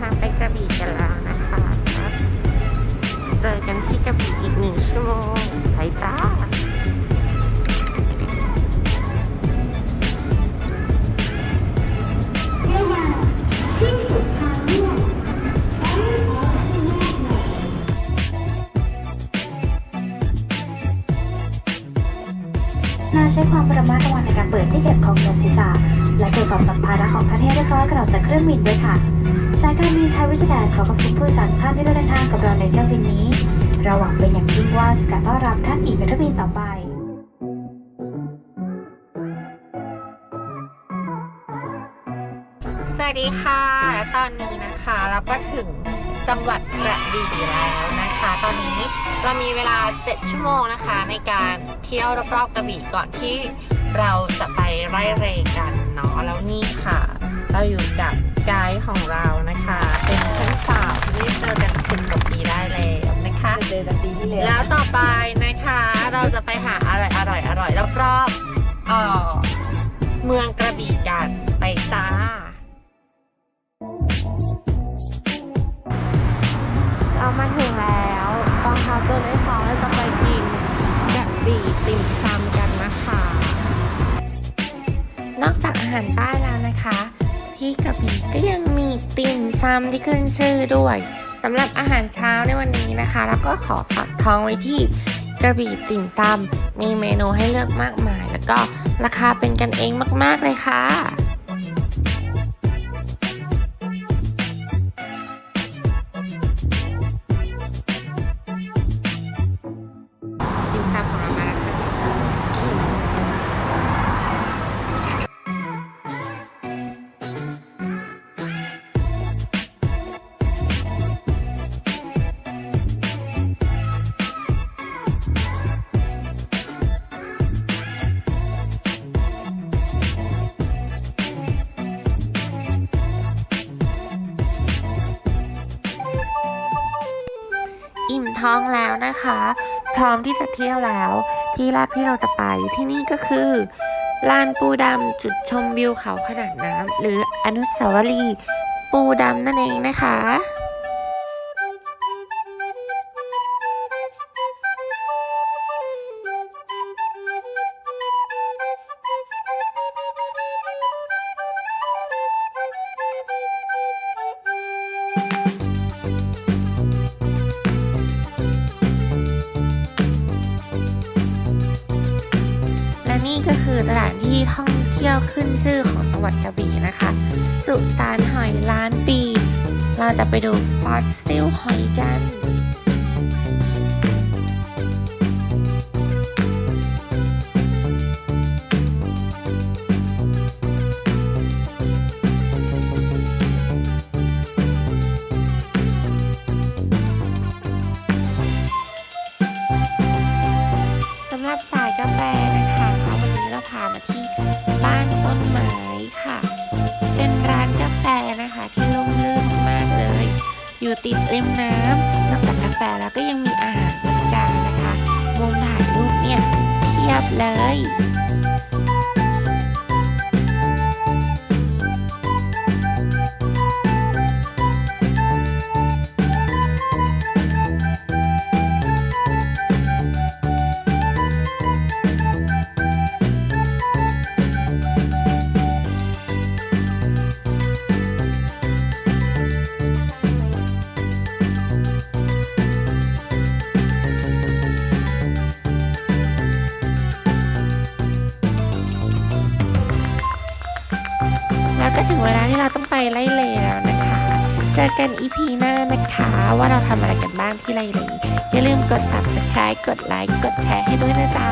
ทางไปกระบี่กันแล้วนะคะ เจอกันที่กระบี่อีกหนึ่งชั่วโมงไายตาน่าใช้ความประมัดระวังในการเปิดที่เก็บของลมศีรษะ และตรวจสอบสัมภาระของท่านให้เรียบร้อยก่อนออกจากเครื่องบินด้วยค่ะ สายการบินไทยวิชแดนขอขอบคุณผู้โดยสารท่านที่ได้เดินทางกับเราในเที่ยวบินนี้ เราหวังเป็นอย่างยิ่งว่าจะการต้อนรับท่านอีกในเที่ยวบินต่อไปสวัสดีค่ะและตอนนี้นะคะเราก็ถึงจังหวัดกระบี่แล้วนะคะ ตอนนี้เรามีเวลา 7 ชั่วโมงนะคะ ในการเที่ยวรอบๆกระบี่ก่อนที่ เราจะไปไร่เรกันเนาะแล้วนี่ค่ะ เราอยู่กับไกด์ของเรานะคะ เป็นเพื่อนสาวที่ได้เจอกันสิบกว่าปีได้แล้วนะคะเจอกันปีที่แล้วแล้วต่อไปนะคะ เราจะไปหาอะไรอร่อยอร่อยรอบๆเอ่อเมืองกระบี่กันไปจ้าเรามาถึงแล้วกองทัพตัวในท้องเราจะไปกินกระบี่ติ่มซำกัน หารใต้แล้วนะคะ ที่กระบี่ก็ยังมีติ่มซำที่ขึ้นชื่อด้วยสำหรับอาหารเช้าในวันนี้นะคะ แล้วก็ขอฝากท้องไว้ที่กระบี่ติ่มซำมีเมนูให้เลือกมากมาย แล้วก็ราคาเป็นกันเองมาก ๆ เลยค่ะติ่มซำของเรามา อิ่มท้องแล้วนะคะ พร้อมที่จะเที่ยวแล้ว ที่แรกที่เราจะไปที่นี่ก็คือลานปูดำจุดชมวิวเขาขนาดน้ำหรืออนุสาวรีย์ปูดำนั่นเองนะคะ นี่ก็คือสถานที่ท่องเที่ยวขึ้นชื่อของจังหวัดกระบี่นะคะ สุสานหอยล้านปี เราจะไปดูฟอสซิลหอยกัน พามาที่บ้านต้นไม้ค่ะ เป็นร้านกาแฟนะคะที่ร่มรื่นมากเลย อยู่ติดริมน้ำนอกจากกาแฟแล้วก็ยังมีอาหารบริการนะคะมุมถ่ายรูปเนี่ยเพียบเลย ก็ถึงเวลาที่เราต้องไปไล่เลแล้วนะคะ เจอกันอีพีหน้านะคะ ว่าเราทำอะไรกันบ้างที่ไล่เลอย่าลืมกด subscribe กดไลค์กดแชร์ให้ด้วยนะจ๊ะ